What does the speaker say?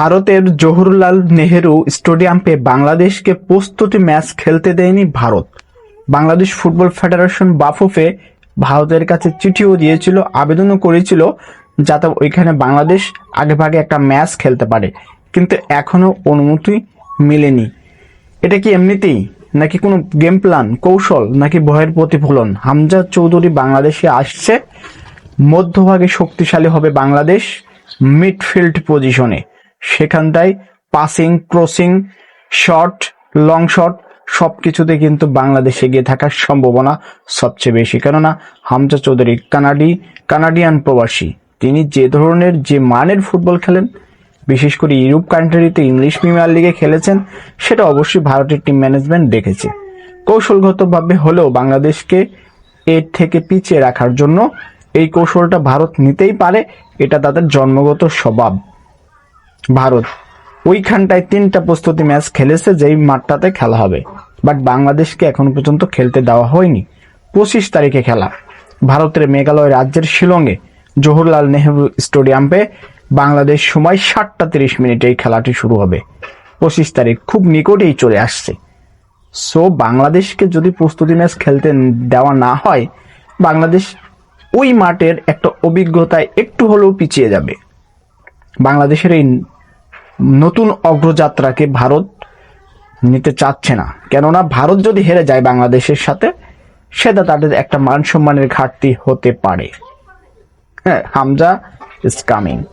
ভারতের জওহরলাল নেহেরু স্টেডিয়ামে বাংলাদেশকে প্রস্তুতি ম্যাচ খেলতে দেয়নি ভারত। বাংলাদেশ ফুটবল ফেডারেশন বাফুফে ভারতের কাছে চিঠিও দিয়েছিল, আবেদনও করেছিল যাতে ওইখানে বাংলাদেশ আগেভাগে একটা ম্যাচ খেলতে পারে। কিন্তু এখনও অনুমতি মেলেনি। এটা কি এমনিতেই? নাকি কোনো গেম প্ল্যান কৌশল, নাকি ভয়ের প্রতিফলন? হামজা চৌধুরী বাংলাদেশে আসছে। মধ্যভাগে শক্তিশালী হবে বাংলাদেশ। মিডফিল্ড পজিশনে সেখানটায় passing crossing shot long shot সব কিছুতে কিন্তু বাংলাদেশে গিয়ে থাকার সম্ভাবনা সবচেয়ে বেশি। কেননা হামজা চৌধুরী কানাডি, কানাডিয়ান প্রবাসী। তিনি যে ধরনের, যে মানের ফুটবল খেলেন, বিশেষ করে ইউরোপ কান্ট্রিতে ইংলিশ প্রিমিয়ার লিগে খেলেছেন, সেটা অবশ্যই ভারতের টিম ম্যানেজমেন্ট দেখেছে। কৌশলগতভাবে হলেও বাংলাদেশকে এর থেকে পিছিয়ে রাখার জন্য এই কৌশলটা ভারত নিতেই পারে, এটা তাদের জন্মগত স্বভাব। ভারত। ওইখানটায় তিনটা প্রস্তুতি ম্যাচ খেলেছে, যেই মাঠটাতে খেলা হবে। বাট বাংলাদেশকে এখনও পর্যন্ত খেলতে দেওয়া হয়নি। পঁচিশ তারিখে খেলা। ভারতের মেঘালয় রাজ্যের শিলংয়ে জওহরলাল নেহরু স্টেডিয়ামে বাংলাদেশ সময় সাতটা তিরিশ মিনিটে এই খেলাটি শুরু হবে। পঁচিশ তারিখ খুব নিকটেই চলে আসছে। সো বাংলাদেশকে যদি প্রস্তুতি ম্যাচ খেলতে দেওয়া না হয়, বাংলাদেশ ওই মাঠের একটা অভিজ্ঞতায় একটু হলেও পিছিয়ে যাবে। বাংলাদেশের এই নতুন অগ্রযাত্রাকে ভারত নিতে চাচ্ছে না। কেননা ভারত যদি হেরে যায় বাংলাদেশের সাথে, সেটা তাদের একটা মান সম্মানের ঘাটতি হতে পারে। হ্যাঁ হামজা ইজ কামিং।